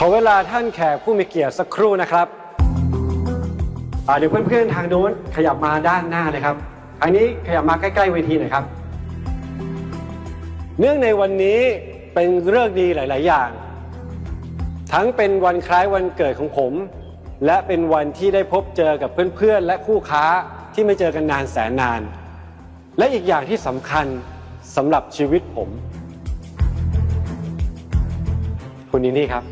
ขอเวลาท่านแขกผู้มีเกียรติสักครู่นะครับอ่าเดี๋ยวเพื่อนๆทางโน้นขยับมาด้านหน้าเลยครับอันนี้ขยับมาใกล้ๆเวทีหน่อยครับ เนื่องในวันนี้เป็นเรื่องดีหลาย ๆ อย่าง ทั้งเป็นวันคล้ายวันเกิดของผม และเป็นวันที่ได้พบเจอกับเพื่อนๆ และคู่ค้าที่ไม่เจอกันนานแสนนาน และอีกอย่างที่สำคัญสำหรับชีวิตผม คุณนินี่ครับ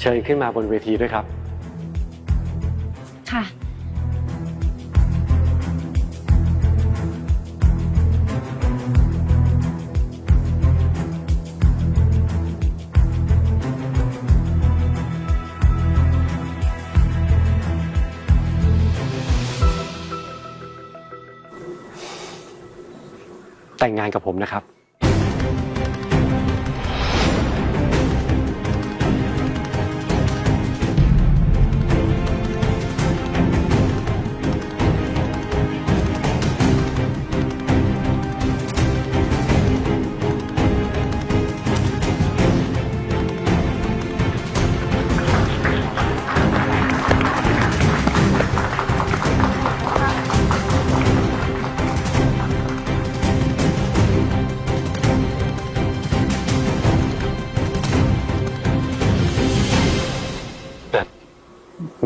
เชิญขึ้นมาบนเวทีด้วยครับ ค่ะ แต่งงานกับผมนะครับ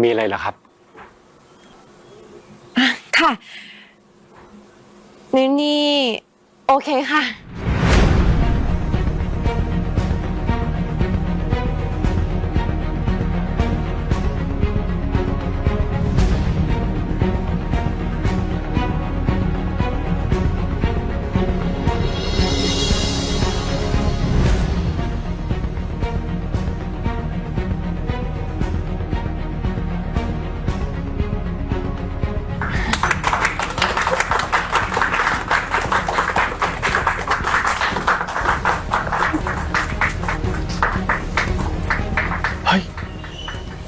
มีอะไรเหรอครับ ค่ะนี่นี่ โอเคค่ะ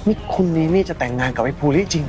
นี่คุณนีนี่จะแต่งงานกับไอ้ภูริจริง